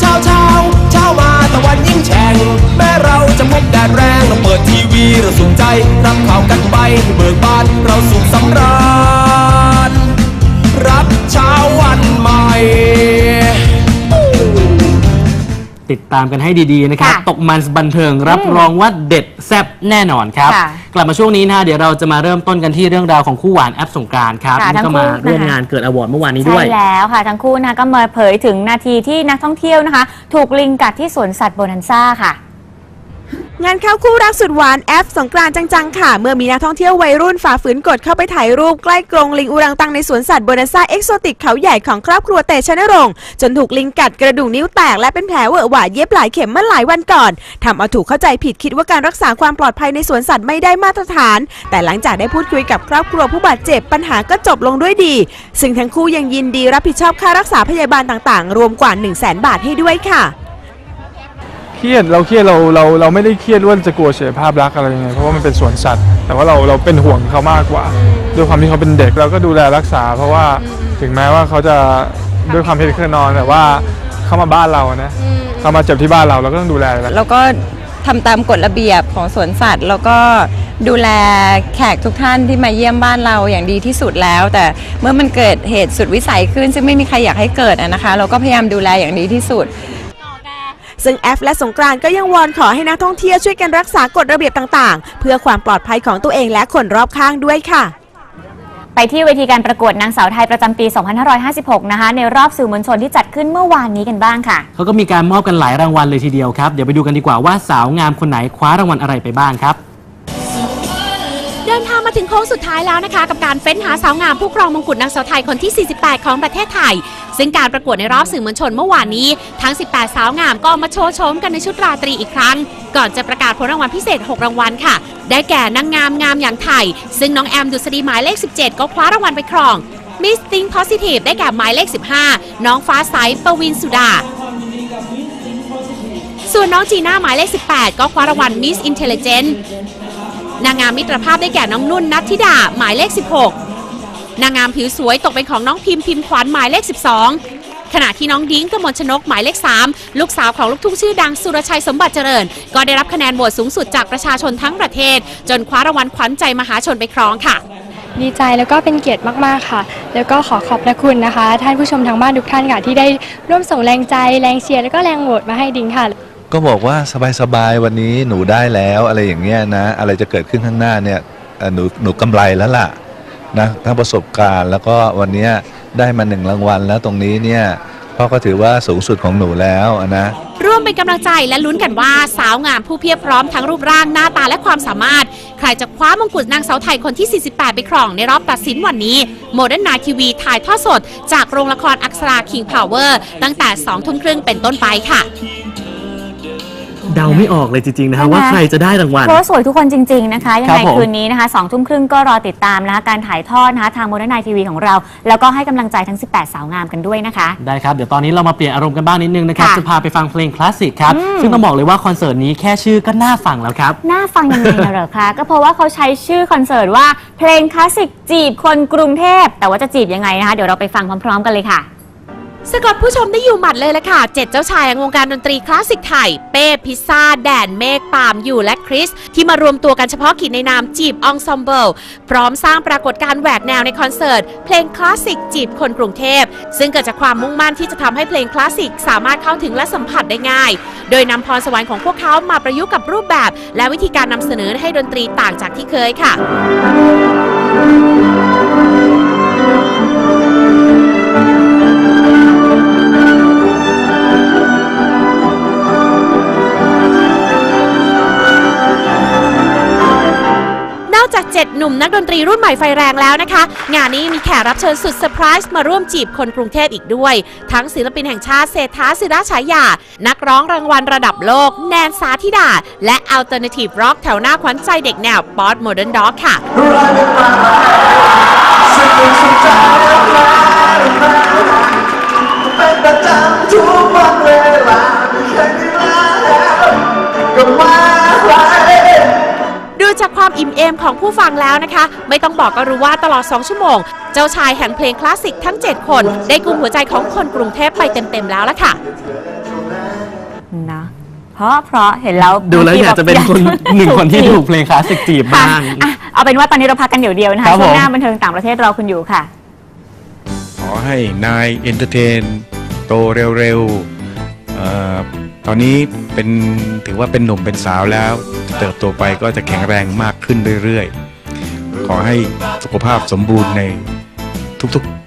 เช้าเช้าเช้ามาตะวันยิ่งแฉ่งแม้เราจะพบแดดแรงเราเปิดทีวีเราสุขใจ รับข่าวกันไปให้เบิกบานเราสุขสำราญรับเช้าวันใหม่ ติดตามกันให้ดีๆนะครับ ค่ะตกมันบันเทิงรับรองว่าเด็ดแซ่บแน่นอนครับ ค่ะกลับมาช่วงนี้นะฮะเดี๋ยวเราจะมาเริ่มต้นกันที่เรื่องราวของคู่หวานแอปสงกรานต์ครับค่ะนี่ก็ทั้งมาคู่ร่วมนะคะ งานเกิดอวอร์ดเมื่อวานนี้ใช่ด้วยแล้วค่ะ ทั้งคู่นะคะก็มาเผยถึงนาทีที่นักท่องเที่ยวนะคะ ถูกลิงกัดที่สวนสัตว์โบนันซ่าค่ะ งานเข้าคู่รักสุดหวานแอปสงกรานจังๆ ค่ะ เมื่อมีนักท่องเที่ยววัยรุ่นฝ่าฝืนกฎเข้าไปถ่ายรูปใกล้กรงลิงอุรังตังในสวนสัตว์โบนัสซาเอ็กโซติกเขาใหญ่ของครอบครัวเตชะนรงค์จนถูกลิงกัดกระดูกนิ้วแตกและเป็นแผลเวอะหวะเย็บหลายเข็มเมื่อหลายวันก่อนทำเอาถูกเข้าใจผิดคิดว่าการรักษาความปลอดภัยในสวนสัตว์ไม่ได้มาตรฐาน แต่หลังจากได้พูดคุยกับครอบครัวผู้บาดเจ็บปัญหาก็จบลงด้วยดี ซึ่งทั้งคู่ยังยินดีรับผิดชอบค่ารักษาพยาบาลต่างๆ รวมกว่า 1 0 0 0 0แบาทให้ด้วยค่ะ เครียดเราเครียดเราเราเราไม่ได้เครียดว่าจะกลัวเสียภาพลักษณ์อะไรยังไงเพราะว่ามันเป็นสวนสัตว์ แต่ว่าเราเราเป็นห่วงเขามากกว่า ด้วยความที่เขาเป็นเด็กเราก็ดูแลรักษา เพราะว่าถึงแม้ว่าเขาจะด้วยความที่เขานอนแต่ว่าเข้ามาบ้านเรานะเขามาเจ็บที่บ้านเราเราก็ต้องดูแลแหละแล้วก็ทำตามกฎระเบียบของสวนสัตว์ แล้วก็ดูแลแขกทุกท่านที่มาเยี่ยมบ้านเราอย่างดีที่สุดแล้ว แต่เมื่อมันเกิดเหตุสุดวิสัยขึ้น ซึ่งไม่มีใครอยากให้เกิดอะนะคะ เราก็พยายามดูแลอย่างดีที่สุด ซึ่งแอฟและสงกรานต์ก็ยังวอนขอให้นักท่องเที่ยวช่วยกันรักษากฎระเบียบต่างๆ เพื่อความปลอดภัยของตัวเองและคนรอบข้างด้วยค่ะไปที่เวทีการประกวดนางสาวไทยประจำปี 2556 นะคะ ในรอบสื่อมวลชนที่จัดขึ้นเมื่อวานนี้กันบ้างค่ะ เขาก็มีการมอบกันหลายรางวัลเลยทีเดียวครับ เดี๋ยวไปดูกันดีกว่าว่าสาวงามคนไหนคว้ารางวัลอะไรไปบ้างครับ เดินทางมาถึงโค้งสุดท้ายแล้วนะคะ กับการเฟ้นหาสาวงามผู้ครองมงกุฎนางสาวไทยคนที่ 48 ของประเทศไทย ซึ่งการประกวดในรอบสื่อมวลชนเมื่อวานนี้ ทั้ง 18 สาวงามก็มาโชว์โฉมกันในชุดราตรีอีกครั้ง ก่อนจะประกาศผลรางวัลพิเศษ 6 รางวัลค่ะ ได้แก่นางงามงามอย่างไทย ซึ่งน้องแอมดุษฎีหมายเลข 17 ก็คว้ารางวัลไปครอง Miss Think Positive ได้แก่หมายเลข 15 น้องฟ้าใสปวินสุดาส่วนน้องจีน่าหมายเลข 18 ก็คว้ารางวัล Miss Intelligent นางงามมิตรภาพได้แก่น้องนุ่นนัทธิดา หมายเลข 16 นางงามผิวสวยตกเป็นของน้องพิมพ์พิมพ์ขวัญหมายเลข 12 ขณะที่น้องดิ้งกมลชนกหมายเลข 3 ลูกสาวของลูกทุ่งชื่อดังสุรชัยสมบัติเจริญ ก็ได้รับคะแนนโหวตสูงสุดจากประชาชนทั้งประเทศ จนคว้ารางวัลขวัญใจมหาชนไปครองค่ะ ดีใจแล้วก็เป็นเกียรติมากๆค่ะ แล้วก็ขอขอบพระคุณนะคะ ท่านผู้ชมทางบ้านทุกท่านค่ะที่ได้ร่วมส่งแรงใจแรงเชียร์แล้วก็แรงโหวตมาให้ดิงค่ะ ก็บอกว่าสบายๆวันนี้หนูได้แล้วอะไรอย่างเงี้ยนะ อะไรจะเกิดขึ้นข้างหน้าเนี่ยเอ่อหนูหนูกำไรแล้วล่ะ นะทั้งประสบการณ์ แล้วก็วันนี้ได้มาหนึ่งรางวัล แล้วตรงนี้เนี่ยพ่อก็ถือว่าสูงสุดของหนูแล้วนะ ร่วมเป็นกำลังใจและลุ้นกันว่าสาวงามผู้เพียบพร้อมทั้งรูปร่างหน้าตาและความสามารถ ใครจะคว้ามงกุฎนางสาวไทยคนที่ 48 ไปครองในรอบตัดสินวันนี้โมเดิร์นไนทีวีถ่ายทอดสด จากโรงละครอักษราคิงพาวเวอร์ตั้งแต่2ทุ่มครึ่งเป็นต้นไปค่ะ เดาไม่ออกเลยจริงๆนะฮะว่าใครจะได้รางวัล เพราะว่าสวยทุกคนจริง ๆ นะคะยังครัไงบผม คืนนี้นะคะสองทุ่มครึ่งก็รอติดตามนะคะการถ่ายทอดนะคะทางโมเดิร์นไนทีวีของเรา แล้วก็ให้กำลังใจทั้ง 18 สาวงามกันด้วยนะคะ ได้ครับ เดี๋ยวตอนนี้เรามาเปลี่ยนอารมณ์กันบ้างนิดนึงนะครับ ค่ะ จะพาไปฟังเพลงคลาสสิกครับ ซึ่งต้องบอกเลยว่าคอนเสิร์ตนี้แค่ชื่อก็น่าฟังแล้วครับ น่าฟังยังไงนะเหรอคะ ก็เพราะว่าเขาใช้ชื่อคอนเสิร์ตว่าเพลงคลาสสิกจีบคนกรุงเทพ แต่ว่าจะจีบยังไงนะคะ เดี๋ยวเราไปฟังพร้อม ๆ กันเลยค่ะ สะกดผู้ชมได้อยู่หมัดเลยละค่ะ เจ็ดเจ้าชายแห่งวงการดนตรีคลาสสิกไทย เป้พิซซ่า แดนเมฆปามอยู่และคริส ที่มารวมตัวกันเฉพาะกิจในนามจีบองซอมเบิลพร้อมสร้างปรากฏการณ์แหวกแนวในคอนเสิร์ต เพลงคลาสสิกจีบคนกรุงเทพ ซึ่งเกิดจากความมุ่งมั่นที่จะทำให้เพลงคลาสสิกสามารถเข้าถึงและสัมผัสได้ง่าย โดยนำพรสวรรค์ของพวกเขามาประยุกต์กับรูปแบบ และวิธีการนำเสนอให้ดนตรีต่างจากที่เคยค่ะ นุ่มนักดนตรีรุ่นใหม่ไฟแรงแล้วนะคะ งานนี้มีแขกรับเชิญสุดเซอร์ไพรส์มาร่วมจีบคนกรุงเทพอีกด้วย ทั้งศิลปินแห่งชาติเศรษฐาศิระฉายา นักร้องรางวัลระดับโลก แนนสาธิดา และ Alternative Rock แถวหน้าขวัญใจเด็กแนวป๊อตโมเดิร์นด็อกค่ะดูจาก ความอิ่มเอมของผู้ฟังแล้วนะคะ ไม่ต้องบอกก็รู้ว่าตลอด 2 ชั่วโมง เจ้าชายแห่งเพลงคลาสสิกทั้ง 7 คน ได้กุมหัวใจของคนกรุงเทพไปเต็ม ๆ แล้วล่ะค่ะนะเพราะเพราะเห็นแล้วดูแล้วอยากจะเป็นคนหนึ่งคนที่ถูกเพลงคลาสสิกจีบค่ะบ้างอะเอาเป็นว่าตอนนี้เราพักกันเดี๋ยวเดียวนะครัคะบช่วงผมหน้าบันเทิงต่างประเทศรอคุณอยู่ค่ะ ขอให้นายเอนเตอร์เทน โตเร็วๆเอ่อ ตอนนี้เป็นถือว่าเป็นหนุ่มเป็นสาวแล้ว เติบโตไปก็จะแข็งแรงมากขึ้นเรื่อยๆ ขอให้สุขภาพสมบูรณ์ในทุกๆ